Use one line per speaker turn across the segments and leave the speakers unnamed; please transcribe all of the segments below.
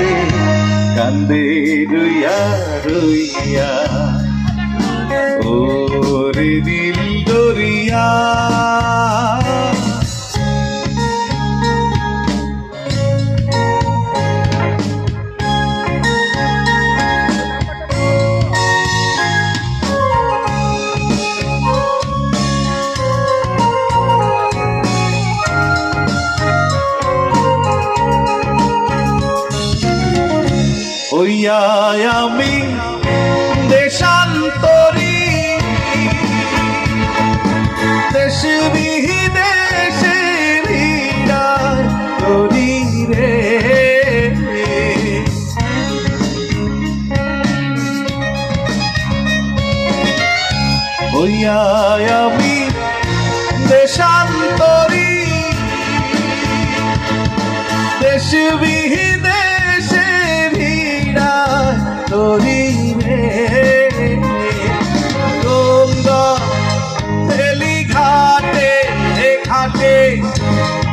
রে কান্দে রুইয়া রুইয়া ও রে ওইয়া আমি দেশান্তরী। দেশ বিদেশে তরি রে। ওইয়া আমি দেশান্তরী। দেশ বিদেশে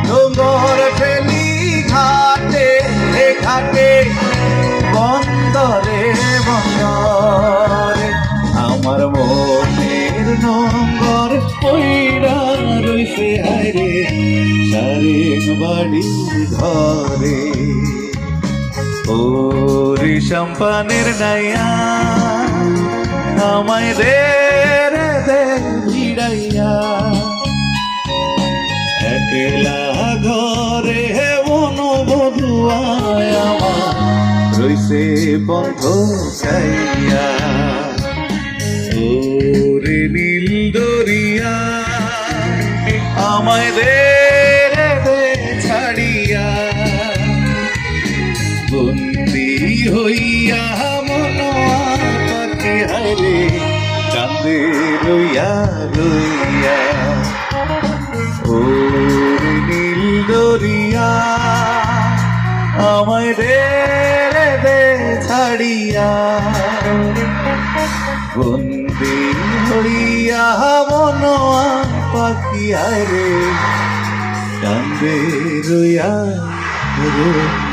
ডোঙ্গর ফেলি ঘাটে, এ ঘাটে, বন্দরে বন্দরে। আমার মনের নম্বর পইড়া রইছে হায়রে সারেং বাড়ির ঘরে। ও রে সম্পানের নাইয়া আমায় রে আমার রইছে বন্ধ চাইয়া ওরে নীল দরিয়া, আমায় দে, রে ছাড়িয়া। বন্দি হইয়া মন হারে কান্দে রইয়া রইয়া। আমায় দে দে ছাড়িয়া। বন্দি হইয়া মনোয়া পাখি রে কান্দে রইয়া রইয়া